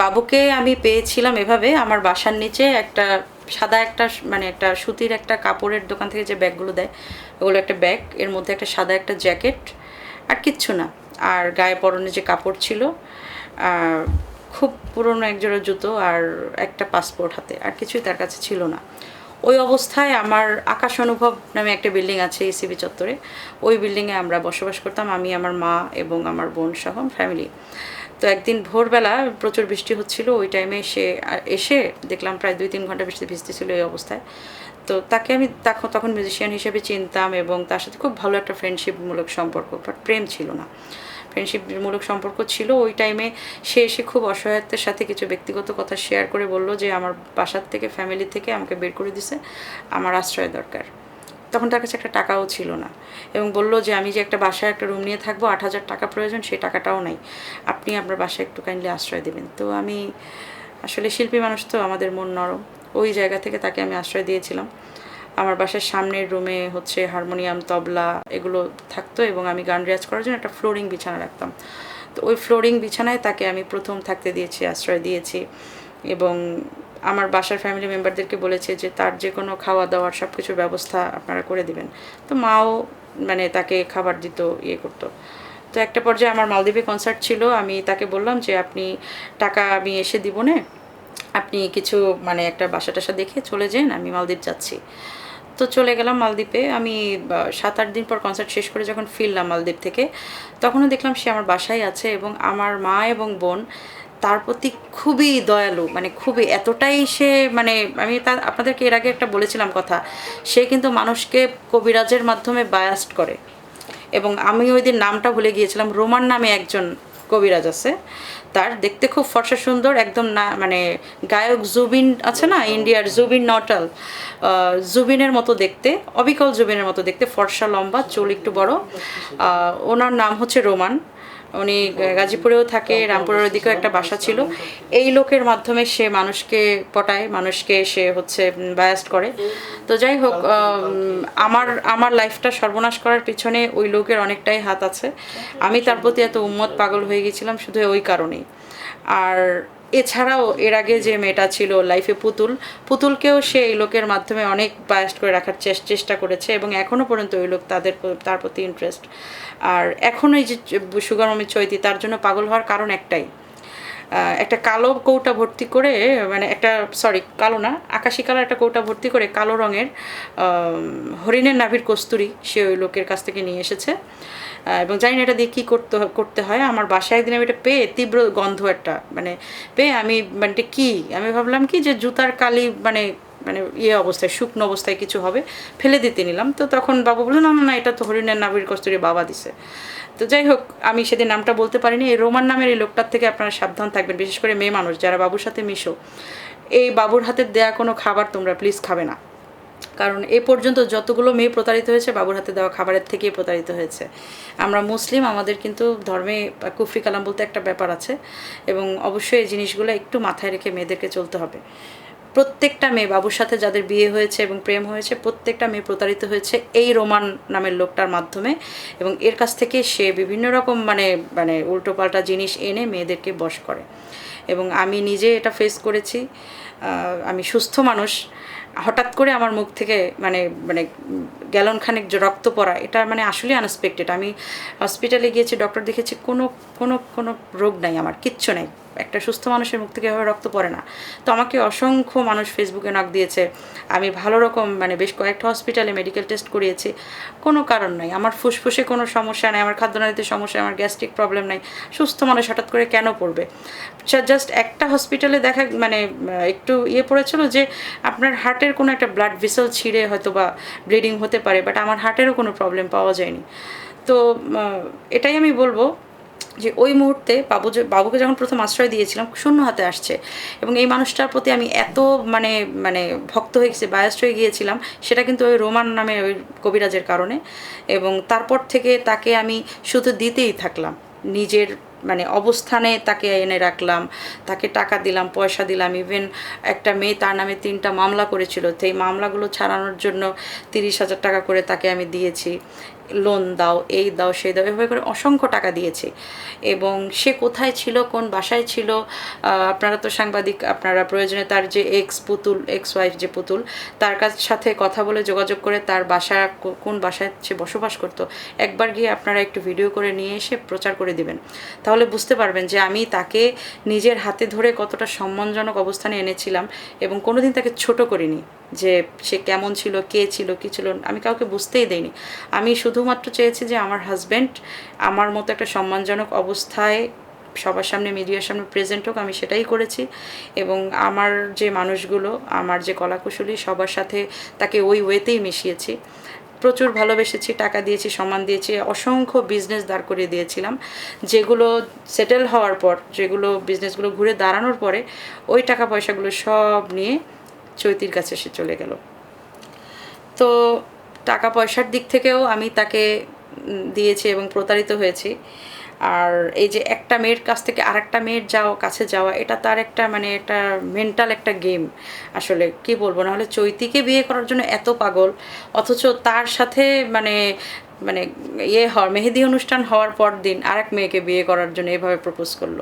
বাবুকে আমি পেয়েছিলাম এভাবে। আমার বাসার নিচে একটা সাদা একটা মানে একটা সুতির একটা কাপড়ের দোকান থেকে যে ব্যাগগুলো দেয়, ওগুলো একটা ব্যাগ, এর মধ্যে একটা সাদা একটা জ্যাকেট আর কিচ্ছু না। আর গায়ে পরনে যে কাপড় ছিল খুব পুরনো একজোড়া জুতো আর একটা পাসপোর্ট হাতে, আর কিছুই তার কাছে ছিল না। ওই অবস্থায় আমার আকাশ অনুভব নামে একটা বিল্ডিং আছে এসিবি চত্বরে। ওই বিল্ডিংয়ে আমরা বসবাস করতাম, আমি, আমার মা এবং আমার বোন সহ ফ্যামিলি তো একদিন ভোরবেলা প্রচুর বৃষ্টি হচ্ছিল, ওই টাইমে সে এসে দেখলাম প্রায় দুই, তিন ঘণ্টা বৃষ্টি ভিজতে ছিল এই অবস্থায়। তো তাকে আমি তখন মিউজিশিয়ান হিসেবে চিনতাম এবং তার সাথে খুব ভালো একটা ফ্রেন্ডশিপমূলক সম্পর্ক বাট প্রেম ছিল না। ফ্রেন্ডশিপমূলক সম্পর্ক ছিল, ওই টাইমে সে এসে খুব অসহায়ত্বের সাথে কিছু ব্যক্তিগত কথা শেয়ার করে বলল যে, আমার বাসার থেকে ফ্যামিলি থেকে আমাকে বের করে দিছে, আমার আশ্রয় দরকার। তখন তার কাছে একটা টাকাও ছিল না এবং বলল যে, আমি যে একটা বাসায় একটা রুম নিয়ে থাকব, আট হাজার টাকা প্রয়োজন সেই টাকাটাও নাই। আপনি আপনার বাসায় একটু কাইন্ডলি আশ্রয় দেবেন। তো আমি, আসলে শিল্পী মানুষ তো আমাদের মন নরম। ওই জায়গা থেকে তাকে আমি আশ্রয় দিয়েছিলাম। আমার বাসার সামনের রুমে হচ্ছে হারমোনিয়াম, তবলা এগুলো থাকতো এবং আমি গান রেয়াজ করার জন্য একটা ফ্লোরিং বিছানা রাখতাম। তো ওই ফ্লোরিং বিছানায় তাকে আমি প্রথম থাকতে দিয়েছি, আশ্রয় দিয়েছি এবং আমার বাসার ফ্যামিলি মেম্বারদেরকে বলেছে যে তার যে কোনো খাওয়া দাওয়ার সব কিছুর ব্যবস্থা আপনারা করে দিবেন। তো মাও মানে তাকে খাবার দিত ইয়ে করতো। তো একটা পর্যায়ে আমার মালদ্বীপে কনসার্ট ছিল, আমি তাকে বললাম যে আপনি টাকা আমি এসে দিব না আপনি কিছু মানে একটা বাসা টাসা দেখে চলে যান, আমি মালদ্বীপ যাচ্ছি। তো চলে গেলাম মালদ্বীপে, আমি সাত আট দিন পর কনসার্ট শেষ করে যখন ফিরলাম মালদ্বীপ থেকে, তখনও দেখলাম সে আমার বাসায় আছে এবং আমার মা এবং বোন তার প্রতি খুবই দয়ালু মানে খুবই, এতটাই সে মানে আমি তার, আপনাদেরকে এর আগে একটা বলেছিলাম কথা, সে কিন্তু মানুষকে কবিরাজের মাধ্যমে বায়াস্ট করে। এবং আমি ওই দিন নামটা ভুলে গিয়েছিলাম, রোমান নামে একজন কবিরাজ আছে। তার দেখতে খুব ফর্সা সুন্দর, একদম না মানে গায়ক জুবিন আছে না, ইন্ডিয়ার জুবিন নটাল জুবিনের মতো দেখতে, অবিকল জুবিনের মতো দেখতে, ফর্সা, লম্বা, চুল একটু বড়। ওনার নাম হচ্ছে রোমান। উনি গাজীপুরেও থাকে, রামপুরের দিকেও একটা বাসা ছিল। এই লোকের মাধ্যমে সে মানুষকে পটায়, মানুষকে সে হচ্ছে বায়াস্ট করে। তো যাই হোক আমার আমার লাইফটা সর্বনাশ করার পিছনে ওই লোকের অনেকটাই হাত আছে। আমি তার প্রতি এত উম্মত পাগল হয়ে গেছিলাম শুধু ওই কারণেই। আর এছাড়াও এর আগে যে মেয়েটা ছিল লাইফে পুতুল, পুতুলকেও সে এই লোকের মাধ্যমে অনেক বায়াস্ট করে রাখার চেষ্টা করেছে এবং এখনও পর্যন্ত ওই লোক তাদের তার প্রতি ইন্টারেস্ট আর এখন এই যে সুগার মমির চৈতি, তার জন্য পাগল হওয়ার কারণ একটাই। একটা কালো কৌটা ভর্তি করে মানে একটা সরি কালো না, আকাশি কালার একটা কৌটা ভর্তি করে কালো রঙের হরিণের নাভির কস্তুরি সে ওই লোকের কাছ থেকে নিয়ে এসেছে। এবং জানি না এটা দিয়ে কী করতে করতে হয়। আমার বাসায় একদিন আমি এটা পেয়ে তীব্র গন্ধ একটা মানে পেয়ে আমি মানে এটা কী? আমি ভাবলাম কি যে জুতার কালি মানে মানে ইয়ে অবস্থায়, শুকনো অবস্থায় কিছু হবে, ফেলে দিতে নিলাম। তো তখন বাবু বলল না না, এটা তো হরিণের নাভির কস্তুরি বাবা দিছে। তো যাই হোক, আমি সেদিন নামটা বলতে পারিনি। এই রোমান নামের এই লোকটার থেকে আপনারা সাবধান থাকবেন, বিশেষ করে মেয়ে মানুষ, যারা বাবুর সাথে মিশো। এই বাবুর হাতে দেয়া কোনো খাবার তোমরা প্লিজ খাবে না। কারণ এ পর্যন্ত যতগুলো মেয়ে প্রতারিত হয়েছে, বাবুর হাতে দেওয়া খাবারের থেকেই প্রতারিত হয়েছে। আমরা মুসলিম, আমাদের কিন্তু ধর্মে কুফরি কালাম বলতে একটা ব্যাপার আছে এবং অবশ্যই এই জিনিসগুলো একটু মাথায় রেখে মেয়েদেরকে চলতে হবে। প্রত্যেকটা মেয়ে বাবুর সাথে যাদের বিয়ে হয়েছে এবং প্রেম হয়েছে, প্রত্যেকটা মেয়ে প্রতারিত হয়েছে এই রোমান নামের লোকটার মাধ্যমে এবং এর কাছ থেকে সে বিভিন্ন রকম মানে মানে উল্টোপাল্টা জিনিস এনে মেয়েদেরকে বশ করে। এবং আমি নিজে এটা ফেস করেছি। আমি সুস্থ মানুষ। হঠাৎ করে আমার মুখ থেকে মানে মানে গ্যালন খানেক রক্ত পড়া, এটা মানে আসলে আনএক্সপেক্টেড আমি হসপিটালে গিয়েছি ডক্টর দেখেছি কোনো কোনো কোনো রোগ নাই আমার, কিচ্ছু নেই। একটা সুস্থ মানুষের মুখ থেকে এভাবে রক্ত পড়ে না। তো আমাকে অসংখ্য মানুষ ফেসবুকে নক দিয়েছে। আমি ভালো রকম মানে বেশ কয়েকটা হসপিটালে মেডিকেল টেস্ট করিয়েছি। কোনো কারণ নাই। আমার ফুসফুসে কোনো সমস্যা নেই, আমার খাদ্যনালীতে সমস্যা, আমার গ্যাস্ট্রিক প্রবলেম নাই। সুস্থ মানুষ হঠাৎ করে কেন পড়বে? জাস্ট একটা হসপিটালে দেখা মানে একটু ইয়ে পড়েছিল যে আপনার হার্টের কোনো একটা ব্লাড ভিসেল ছিঁড়ে হয়তো বা ব্লিডিং হতে পারে বাট আমার হার্টেরও কোনো প্রবলেম পাওয়া যায়নি। তো এটাই আমি বলব যে ওই মুহূর্তে বাবু যে বাবুকে যখন প্রথম আশ্রয় দিয়েছিলাম, শূন্য হাতে আসছে। এবং এই মানুষটার প্রতি আমি এত মানে মানে ভক্ত হয়ে গেছি বায়াস্ট হয়ে গিয়েছিলাম, সেটা কিন্তু ওই রোমান নামে ওই কবিরাজের কারণে। এবং তারপর থেকে তাকে আমি শুধু দিতেই থাকলাম। নিজের মানে অবস্থানে তাকে এনে রাখলাম, তাকে টাকা দিলাম, পয়সা দিলাম। ইভেন একটা মেয়ে তার নামে তিনটা মামলা করেছিল। সেই মামলাগুলো ছাড়ানোর জন্য তিরিশ হাজার টাকা করে তাকে আমি দিয়েছি। লোন দাও, এই দাও, সেই দাও, এভাবে করে অসংখ্য টাকা দিয়েছে। এবং সে কোথায় ছিল, কোন বাসায় ছিল আপনারা তো সাংবাদিক, আপনারা প্রয়োজনে তার যে এক্স পুতুল এক্স ওয়াইফ যে পুতুল, তার কাছ সাথে কথা বলে যোগাযোগ করে তার বাসা কোন বাসায় সে বসবাস করতো, একবার গিয়ে আপনারা একটু ভিডিও করে নিয়ে এসে প্রচার করে দিবেন। তাহলে বুঝতে পারবেন যে আমি তাকে নিজের হাতে ধরে কতটা সম্মানজনক অবস্থানে এনেছিলাম এবং কোনোদিন তাকে ছোট করিনি যে সে কেমন ছিল, কে ছিল, কী ছিল, আমি কাউকে বুঝতেই দেইনি। আমি শুধুমাত্র চেয়েছি যে আমার হাজব্যান্ড আমার মতো একটা সম্মানজনক অবস্থায় সবার সামনে মিডিয়ার সামনে প্রেজেন্ট হোক, আমি সেটাই করেছি। এবং আমার যে মানুষগুলো, আমার যে কলাকুশলী, সবার সাথে তাকে ওই ওয়েতেই মিশিয়েছি। প্রচুর ভালোবেসেছি, টাকা দিয়েছি, সম্মান দিয়েছি, অসংখ্য বিজনেস দাঁড় করিয়ে দিয়েছিলাম। যেগুলো সেটেল হওয়ার পর, যেগুলো বিজনেসগুলো ঘুরে দাঁড়ানোর পরে, ওই টাকা পয়সাগুলো সব নিয়ে চৈতির কাছে এসে চলে গেল। তো টাকা পয়সার দিক থেকেও আমি তাকে দিয়েছি এবং প্রতারিত হয়েছি। আর এই যে একটা মেয়ের কাছ থেকে আরেকটা মেয়ের যাওয়া কাছে যাওয়া, এটা তার একটা মানে একটা মেন্টাল একটা গেম আসলে কি বলব নাহলে চৈতিকে বিয়ে করার জন্য এত পাগল, অথচ তার সাথে মানে মানে ইয়ে হওয়ার, মেহেদি অনুষ্ঠান হওয়ার পর দিন আরেক মেয়েকে বিয়ে করার জন্য এভাবে প্রপোজ করল।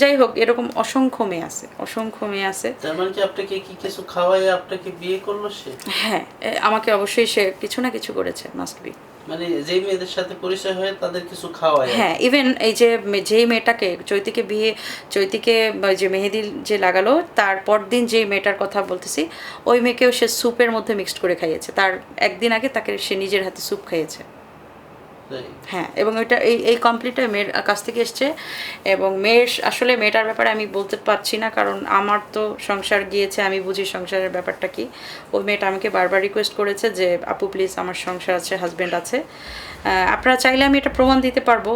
যাই হোক এরকম অসংখ্য মেয়ে আছে অসংখ্য মেয়ে আছে। তার মানে কি আপনাকে কি কিছু খাওয়াই আপনাকে বিয়ে করল সে? হ্যাঁ আমাকে অবশ্যই সে কিছু না কিছু করেছে মাস্ট বি মানে যেই মেয়েদের সাথে পরিচয় হয় তাদের কিছু খাওয়ায় হ্যাঁ ইভেন এই যে যেই মেয়েটাকে চৈতিকে বিয়ে চৈতিকে যে মেহেদি যে লাগালো তারপর দিন যেই মেয়েটার কথা বলতেছি ওই মেয়েকেও সে স্যুপের মধ্যে মিক্সড করে খাইয়েছে। তার একদিন আগে তাকে সে নিজের হাতে স্যুপ খাইয়েছে। হ্যাঁ এবং এটা এই এই কমপ্লিটটা মেয়ের কাছ থেকে এসছে। এবং মেয়ের, আসলে মেয়েটার ব্যাপারে আমি বলতে পারছি না, কারণ আমার তো সংসার গিয়েছে, আমি বুঝি সংসারের ব্যাপারটা কি। ওই মেয়েটা আমাকে বারবার রিকোয়েস্ট করেছে যে, আপু প্লিজ আমার সংসার আছে হাজব্যান্ড আছে। আপনারা চাইলে আমি এটা প্রমাণ দিতে পারব